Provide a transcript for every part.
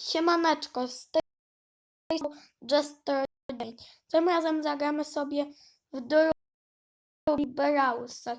Siemaneczko, z tej Jester Day. Tym razem zagramy sobie w drugi Browser.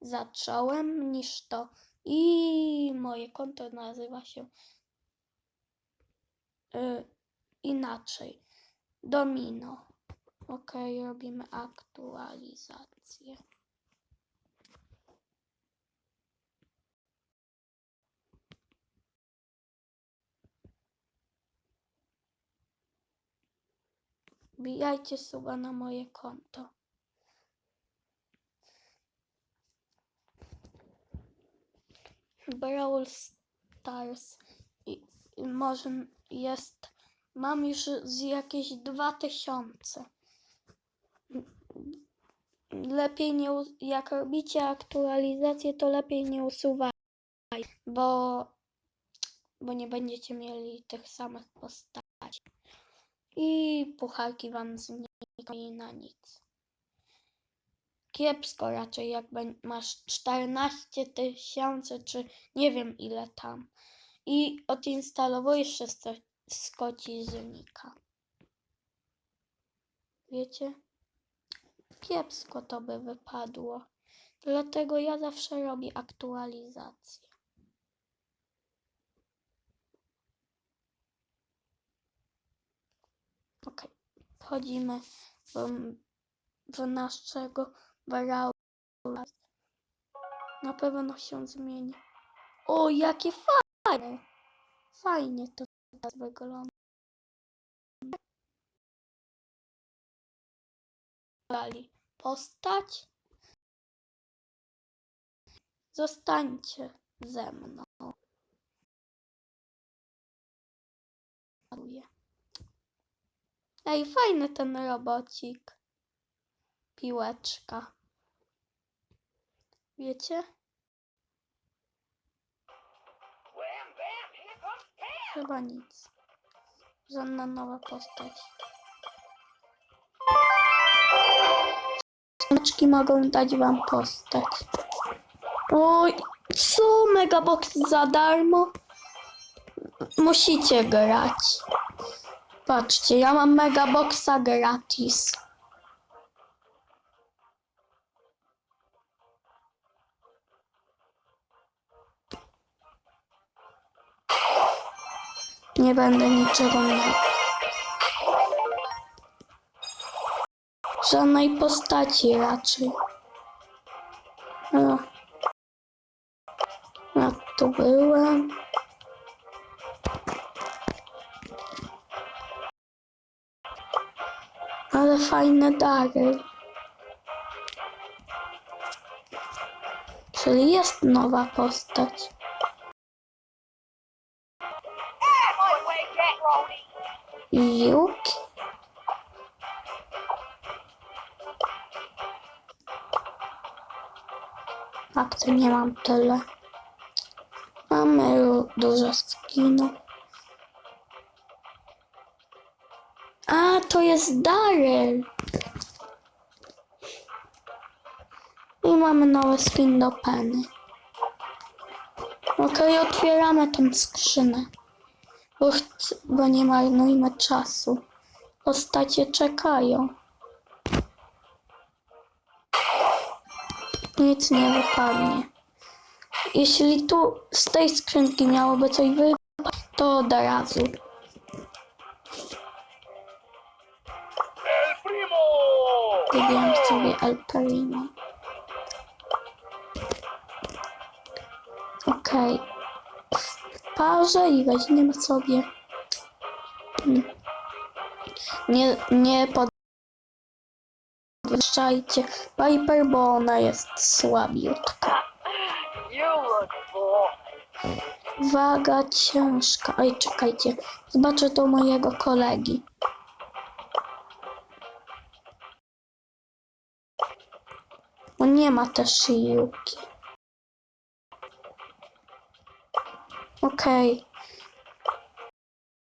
Zacząłem niż to i moje konto nazywa się y, inaczej. Domino. Ok, robimy aktualizację. Wbijajcie suba na moje konto. Brawl Stars i, i może jest mam już z jakieś 2000. Lepiej nie jak robicie aktualizację to lepiej nie usuwaj, bo bo nie będziecie mieli tych samych postaci. I pucharki wam znikają na nic. Kiepsko raczej, jak masz 14 tysięcy, czy nie wiem ile tam. I odinstalowujesz wszystko skoci znika. Wiecie? Kiepsko to by wypadło. Dlatego ja zawsze robię aktualizację. Ok, wchodzimy w naszego Brawla. Na pewno się zmieni. O, jakie fajne! Fajnie to teraz wygląda. Postać. Zostańcie ze mną. Ej, fajny ten robocik. Piłeczka. Wiecie? Chyba nic. Żadna nowa postać. Znaczki mogą dać wam postać. Oj, co? Megabox za darmo? Musicie grać. Patrzcie, ja mam Megaboxa gratis. Nie będę niczego miał. Żadnej postaci raczej. O. Ja tu byłem. Ale fajne dary. Czyli jest nowa postać. Yuki. Tak, to nie mam tyle. Mamy dużo skinów. Jest Daryl. I mamy nowy skin do Penny. Okej, otwieramy tą skrzynę. Bo, bo nie marnujmy czasu. Postacie czekają. Nic nie wypadnie. Jeśli tu z tej skrzynki miałoby coś wypaść, to od razu. Wybieram sobie Primo. Okej. W parze i weźmiemy sobie. Hmm. Nie, nie podwyższajcie Viper, bo ona jest słabiutka. Waga ciężka. Oj, czekajcie. Zobaczę to mojego kolegi. On nie ma też Yuki. Okej.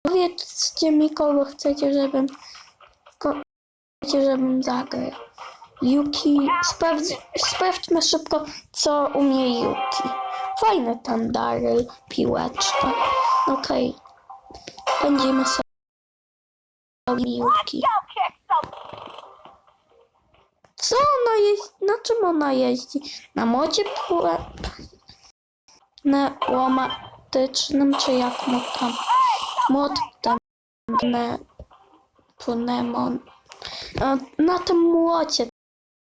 Powiedzcie mi, kogo chcecie, żebym... Chcecie, żebym zagrał. Yuki... Sprawdź, sprawdźmy szybko, co umie Yuki. Fajny ten Daryl, piłeczka. Okej. Będziemy sobie piłki. Co ona jeździ? Na czym ona jeździ? Na mocie płe... pneumatycznym, czy jak mu tam? Mod tam... Ne... Pneumon... No, na tym młocie.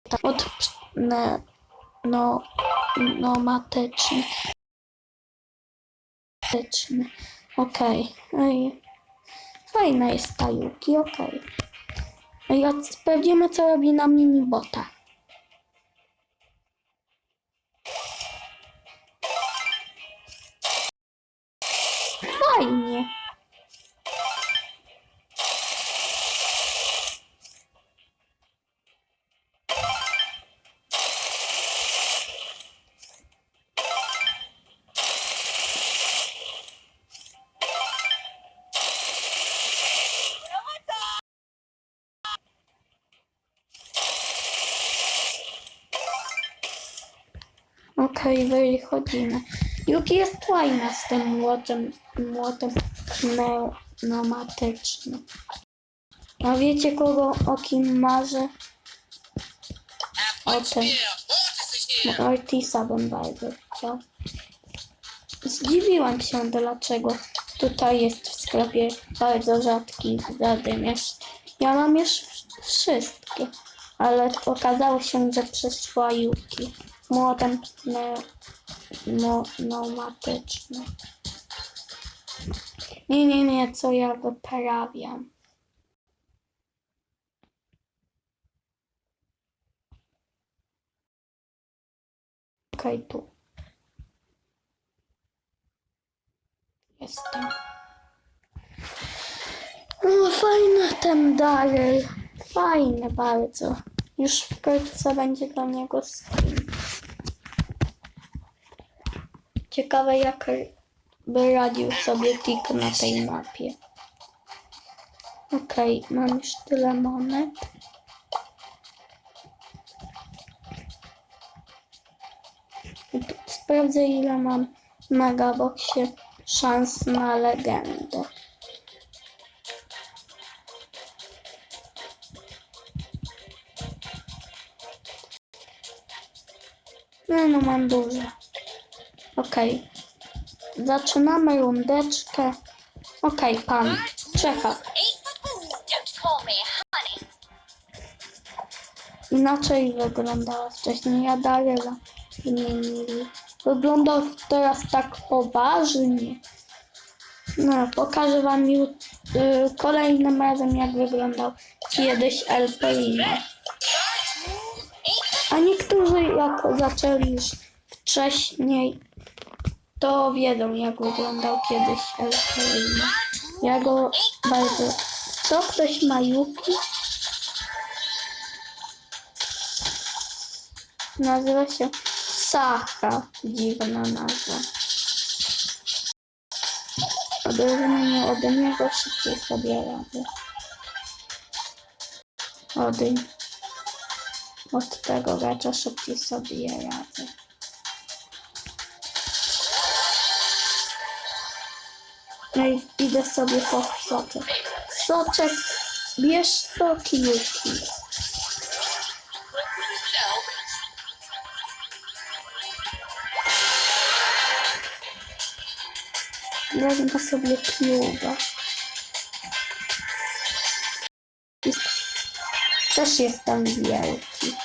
Tak, od... Ne... No... Pneumatyczny. Okej. Ej. Fajna jest ta Yuki, okej. Ej, a sprawdzimy, co robi na minibota. Okej, wychodzimy. Yuki jest fajna z tym młotem, młotem pneumatycznym. A wiecie kogo o kim marzę? O tym. Ortisa bym. Zdziwiłam się, dlaczego tutaj jest w sklepie bardzo rzadki zadymiarz. Ja mam już wszystkie, ale okazało się, że przyszła Yuki. Młotem pne, no, pneumatycznym. Nie, nie, nie, co ja wyprawiam. Okej, tu. Jestem. O, fajny ten Daryl. Fajny bardzo. Już wkrótce będzie dla niego skin. Ciekawe jak by radził sobie Tik na tej mapie. Okej, mam już tyle monet. Sprawdzę ile mam w szans na legendę. No, no mam dużo. Okej. Zaczynamy rundeczkę. Okej, pan. Czeka. Inaczej wyglądała wcześniej. Ja Daryla wymienili. Wyglądał teraz tak poważnie. No, pokażę wam ju- y, kolejnym razem, jak wyglądał kiedyś El Primo. A niektórzy, jak zaczęli już wcześniej, to wiedzą, jak wyglądał kiedyś El Primo. Ja go bardzo... Co? Ktoś ma Yuki? Nazywa się Sacha. Dziwna nazwa. Odróżnienie ode niego szybciej sobie radzę. Odyń. Od tego gracza szybciej sobie radzę. No i idę sobie po soczek. Soczek, bierz soki Yuki. Wezmę sobie. Jest, też jestem wielki.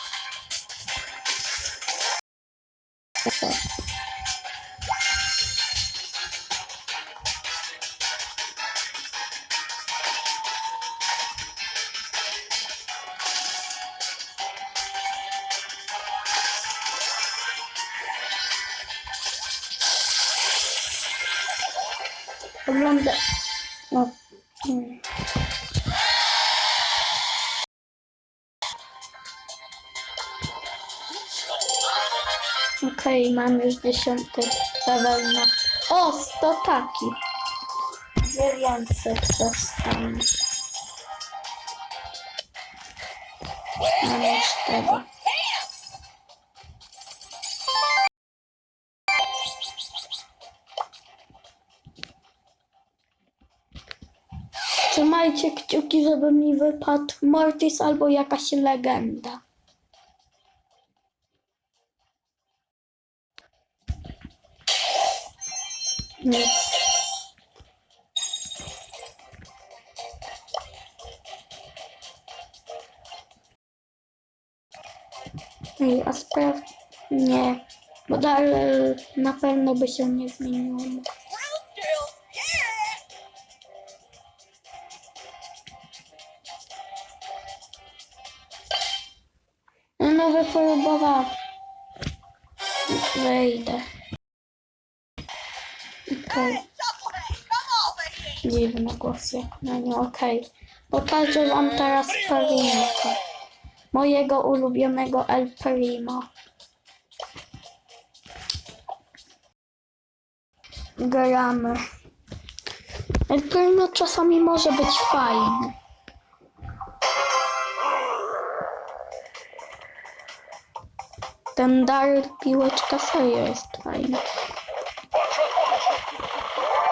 Okej, mam już dziesiąty level na... O, sto taki. Dziewiąty dostanę. Mam już tego. Trzymajcie kciuki, żeby mi wypadł Mortis albo jakaś legenda. Nic. Ej, a spraw... Nie. Bo dalej na pewno by się nie zmieniło. Yeah! No wypróbowałam. Wejdę. Okej. Here! Dziwny głos jak. Okej. Pokażę wam teraz Perimka. Mojego ulubionego El Primo. Gramy. El Primo czasami może być fajny. Ten dar piłeczka serio jest fajny.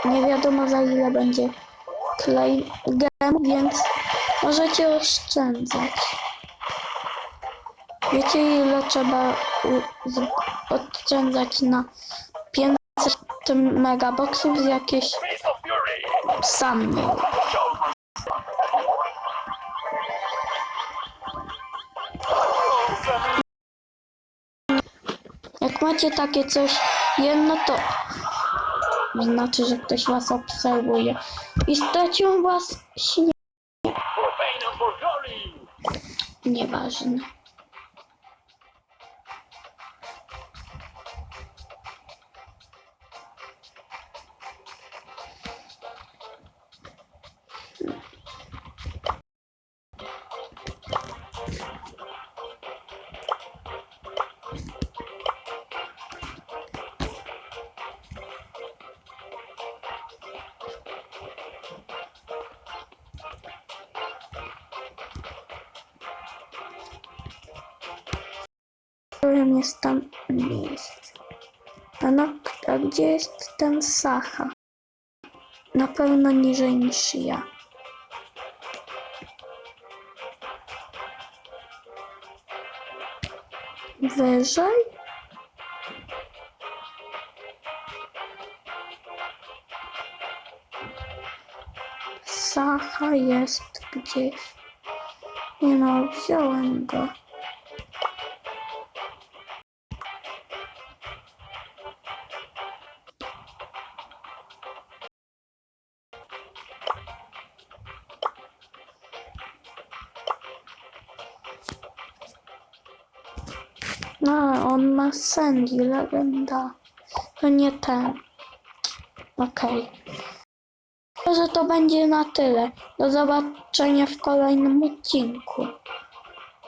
Nie wiadomo za ile będzie gem, więc możecie oszczędzać. Wiecie ile trzeba oszczędzać na 500 megaboxów z jakieś sam. Jak macie takie coś jedno, to znaczy, że ktoś was obserwuje. I stracił was śnieg. Nieważne. Tam miejsce. A, no, a gdzie jest ten Sacha? Na pewno niżej niż ja. Wyżej? Sacha jest gdzieś. Nie no, wziąłem go. No, on ma Sandy, legenda. To nie ten. Okej. Okay. Że to będzie na tyle. Do zobaczenia w kolejnym odcinku.